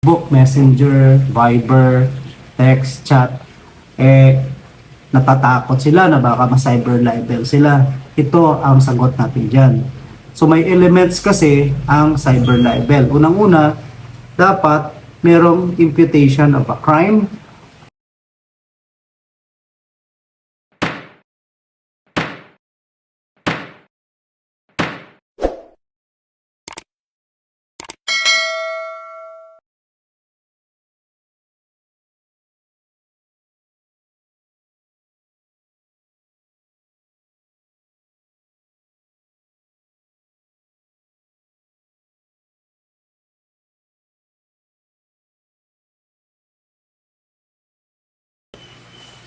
Facebook, Messenger, Viber, text, chat, eh, natatakot sila na baka ma-cyber libel sila. Ito ang sagot natin dyan. So may elements kasi ang cyber libel. Unang-una, dapat merong imputation of a crime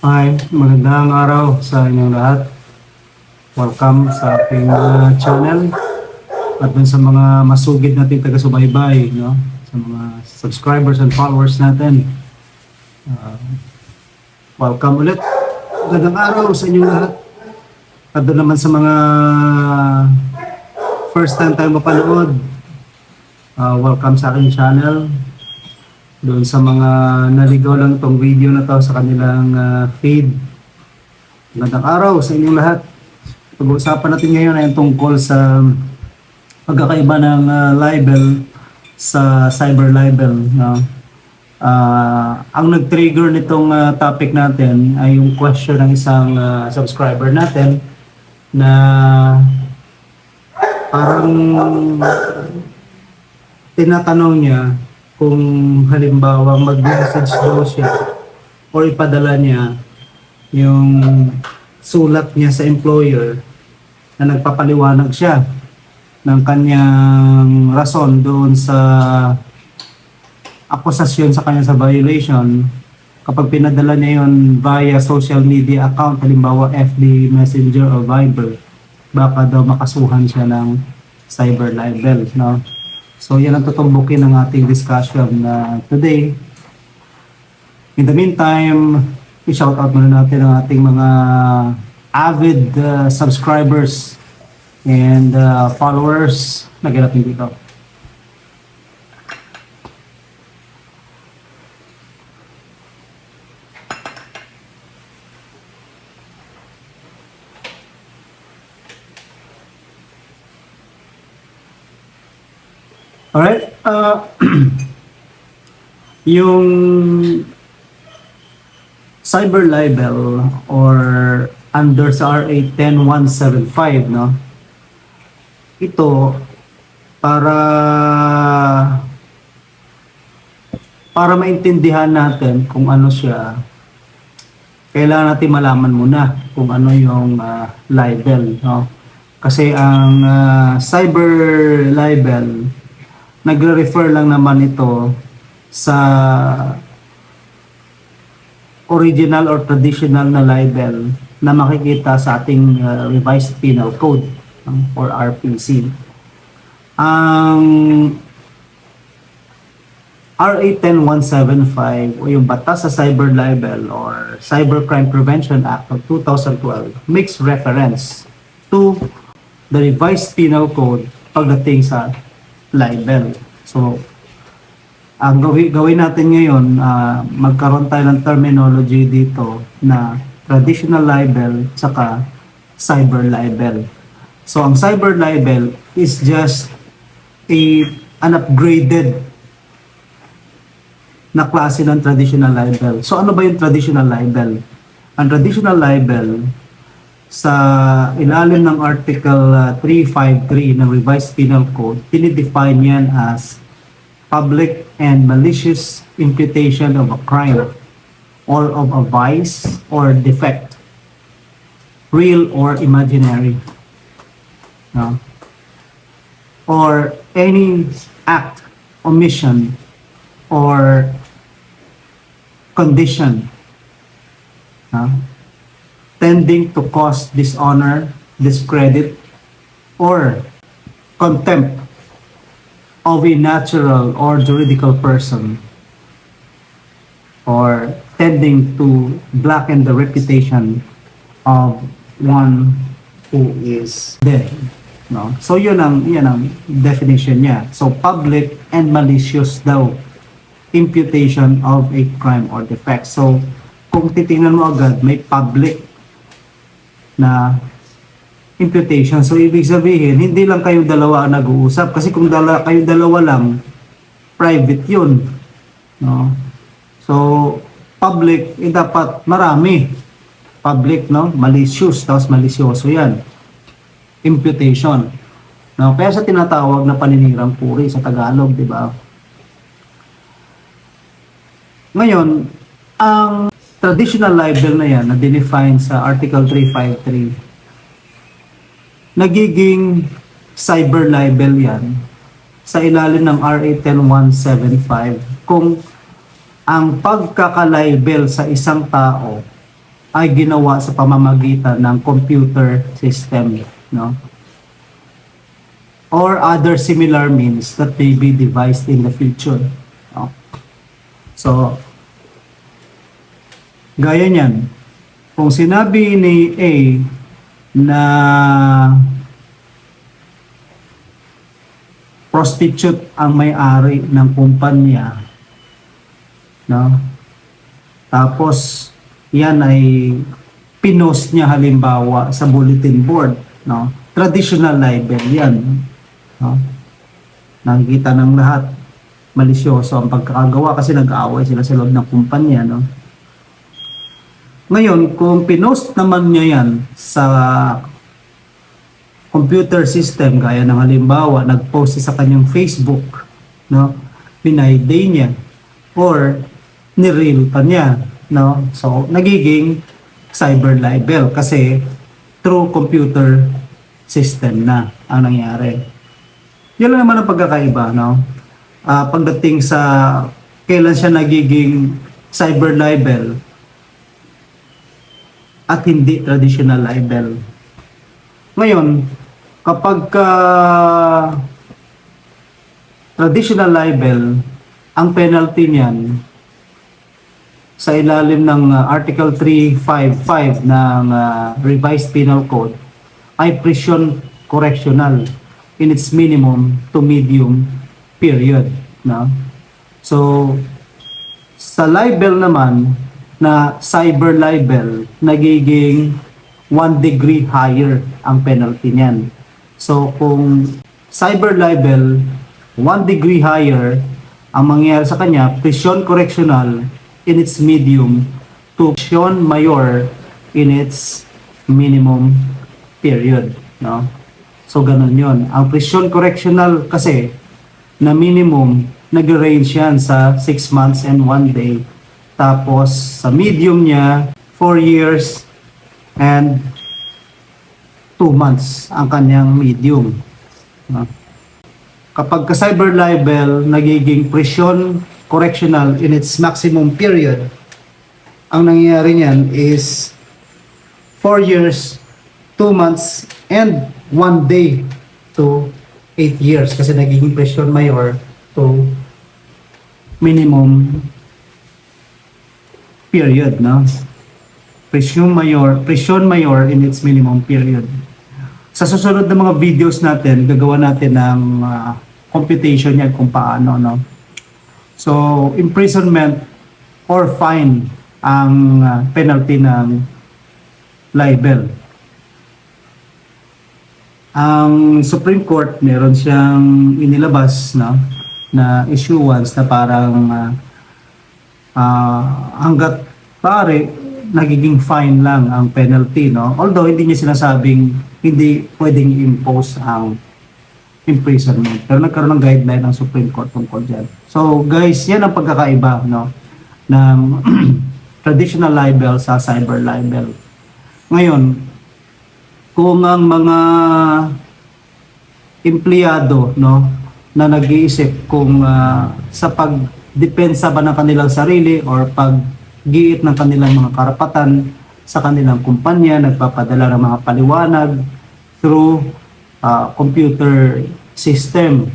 Hi, magandang araw sa inyong lahat. Welcome sa ating uh, channel at dun sa mga masugid nating taga-subaybay, no? sa mga subscribers and followers natin. Uh, welcome ulit. Magandang araw sa inyong lahat. At doon naman sa mga first time tayo mapanood, uh, welcome sa aking channel doon sa mga naligaw lang tong video na to sa kanilang ah, feed. Magandang araw sa inyong lahat. Pag-uusapan natin ngayon ay tungkol sa pagkakaiba ng ah, libel sa cyber libel. No? Ah, ang nag-trigger nitong ah, topic natin ay yung question ng isang ah, subscriber natin na parang tinatanong niya kung halimbawa mag-message daw siya or ipadala niya yung sulat niya sa employer na nagpapaliwanag siya ng kanyang rason doon sa akusasyon sa kanya sa violation kapag pinadala niya yon via social media account halimbawa FB Messenger o Viber baka daw makasuhan siya ng cyber libel no So yan ang tutumbukin ng ating discussion na today. In the meantime, i-shout out muna natin ang ating mga avid uh, subscribers and uh, followers. Lagyan natin dito. Alright. Uh, yung cyber libel or under sa RA 10175, no? Ito, para para maintindihan natin kung ano siya, kailangan natin malaman muna kung ano yung uh, libel, no? Kasi ang uh, cyber libel, nagre-refer lang naman ito sa original or traditional na libel na makikita sa ating uh, revised penal code um, or RPC. Ang RA 10175 o yung Batas sa Cyber Libel or Cybercrime Prevention Act of 2012 makes reference to the revised penal code pagdating sa libel. So, ang gawin, natin ngayon, ah, magkaroon tayo ng terminology dito na traditional libel saka cyber libel. So, ang cyber libel is just a an upgraded na klase ng traditional libel. So, ano ba yung traditional libel? Ang traditional libel sa ilalim ng Article uh, 353 ng Revised Penal Code, tinidefine yan as public and malicious imputation of a crime or of a vice or defect, real or imaginary, no? or any act, omission, or condition no? Tending to cause dishonor, discredit, or contempt of a natural or juridical person or tending to blacken the reputation of one who is dead. No? So yun ang, yun ang definition niya. So public and malicious daw imputation of a crime or defect. So, kung titingnan mo agad, may public na imputation. So, ibig sabihin, hindi lang kayo dalawa ang nag-uusap. Kasi kung dala, kayo dalawa lang, private yun. No? So, public, eh, dapat marami. Public, no? Malicious, tapos malisyoso yan. Imputation. No? Kaya sa tinatawag na paninirang puri sa Tagalog, di ba? Ngayon, ang traditional libel na yan na dinefine sa Article 353, nagiging cyber libel yan sa ilalim ng RA 10175 kung ang pagkakalibel sa isang tao ay ginawa sa pamamagitan ng computer system, no? Or other similar means that may be devised in the future. No? So, gaya niyan, kung sinabi ni A na prostitute ang may-ari ng kumpanya, no? Tapos, yan ay pinost niya halimbawa sa bulletin board, no? Traditional libel yan, no? Nakikita ng lahat, malisyoso ang pagkakagawa kasi nag-aaway sila sa loob ng kumpanya, no? Ngayon, kung pinost naman niya yan sa computer system, gaya ng halimbawa, nag-post sa kanyang Facebook, no? Binayday niya or nireel pa niya, no? So, nagiging cyber libel kasi through computer system na ang nangyari. Yun lang naman ang pagkakaiba, no? Ah, pagdating sa kailan siya nagiging cyber libel at hindi traditional libel. Ngayon, kapag ka traditional libel, ang penalty niyan sa ilalim ng uh, Article 355 ng uh, Revised Penal Code ay prison correctional in its minimum to medium period. No? So, sa libel naman na cyber libel, nagiging one degree higher ang penalty niyan. So, kung cyber libel, one degree higher, ang mangyayari sa kanya, prison correctional in its medium to prison mayor in its minimum period. No? So, ganun yon. Ang prison correctional kasi, na minimum, nag-range yan sa 6 months and 1 day. Tapos, sa medium niya, 4 years and 2 months ang kanyang medium. Kapag ka cyber libel, nagiging prison correctional in its maximum period, ang nangyayari niyan is 4 years, 2 months, and 1 day to 8 years. Kasi nagiging prison mayor to minimum period, no? Prison mayor, prison mayor in its minimum period. Sa susunod na mga videos natin, gagawa natin ng ah, computation yan kung paano, no? So, imprisonment or fine ang ah, penalty ng libel. Ang Supreme Court, meron siyang inilabas, no? na issuance na parang ah, ah, hanggat pare nagiging fine lang ang penalty no? Although hindi niya sinasabing hindi pwedeng i-impose ang imprisonment. Pero nagkaroon ng guideline ng Supreme Court tungkol dyan. So guys yan ang pagkakaiba no? Ng traditional libel sa cyber libel. Ngayon kung ang mga empleyado no na nag-iisip kung ah, sa pagdepensa ba ng kanilang sarili or paggiit ng kanilang mga karapatan sa kanilang kumpanya, nagpapadala ng mga paliwanag through ah, computer system,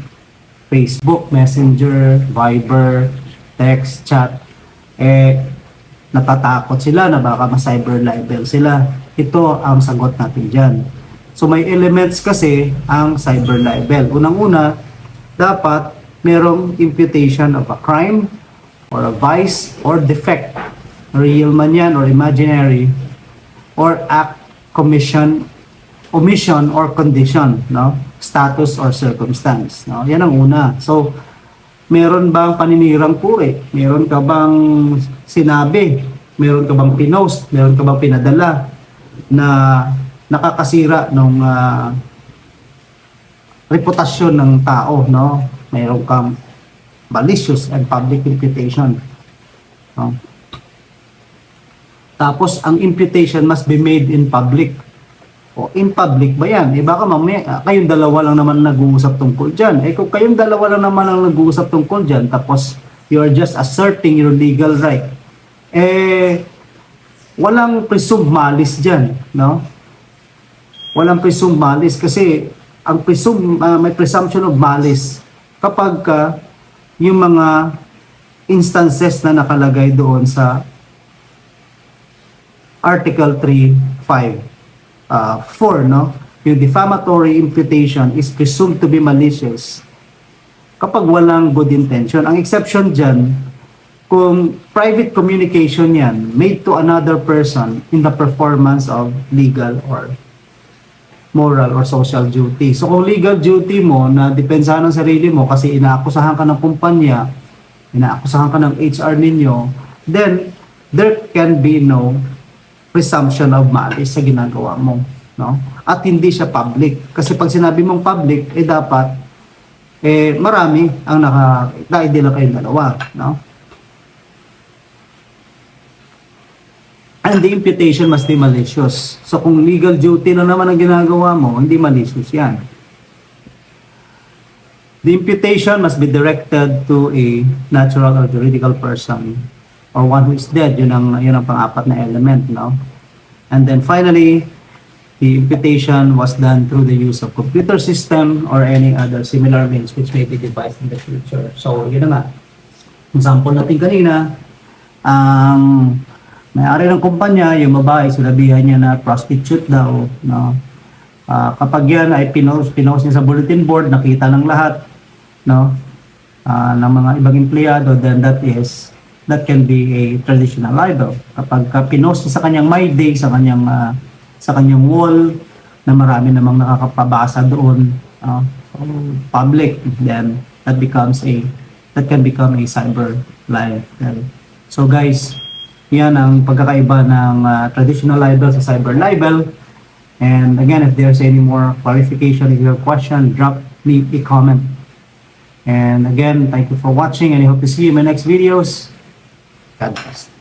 Facebook, Messenger, Viber, text, chat, eh, natatakot sila na baka ma-cyber libel sila. Ito ang sagot natin dyan. So may elements kasi ang cyber libel. Unang-una, dapat merong imputation of a crime or a vice or defect, real man yan or imaginary, or act, commission, omission or condition, no? Status or circumstance, no? Yan ang una. So, meron bang paninirang puri? Meron ka bang sinabi? Meron ka bang pinost? Meron ka bang pinadala na nakakasira ng reputasyon ng tao, no? Meron kang malicious and public imputation. No? Tapos, ang imputation must be made in public. O, in public ba yan? Eh, baka mamaya, ah, kayong dalawa lang naman nag-uusap tungkol dyan. Eh, kung kayong dalawa lang naman ang nag-uusap tungkol dyan, tapos, you are just asserting your legal right. Eh, walang presumed malice dyan, no? Walang presumed malice kasi ang presume, ah, may presumption of malice kapag ka yung mga instances na nakalagay doon sa Article 3.5 uh, 4, no? Yung defamatory imputation is presumed to be malicious kapag walang good intention. Ang exception dyan, kung private communication yan made to another person in the performance of legal or moral or social duty. So kung legal duty mo na depensahan ng sarili mo kasi inaakusahan ka ng kumpanya, inaakusahan ka ng HR ninyo, then there can be no presumption of malice sa ginagawa mo, no? At hindi siya public. Kasi pag sinabi mong public, eh dapat eh marami ang naka naidila kayong dalawa, no? And the imputation must be malicious. So kung legal duty na naman ang ginagawa mo, hindi malicious yan. The imputation must be directed to a natural or juridical person or one who is dead. Yun ang, yun ang pang-apat na element, no? And then finally, the imputation was done through the use of computer system or any other similar means which may be devised in the future. So, yun na nga. Ang sample natin kanina, ang may-ari ng kumpanya, yung babae, sinabihan niya na prostitute daw, no? Ah, kapag yan ay pinost, pinost niya sa bulletin board, nakita ng lahat, no? Ah, ng mga ibang empleyado, then that is, that can be a traditional libel. Kapag ka pinost niya sa kanyang my day, sa kanyang, ah, sa kanyang wall, na marami namang nakakapabasa doon, ah, public, then that becomes a, that can become a cyber libel. So guys, yan ang pagkakaiba ng ah, traditional libel sa cyber libel. And again, if there's any more clarification, if you question, drop me a comment. And again, thank you for watching and I hope to see you in my next videos. God bless.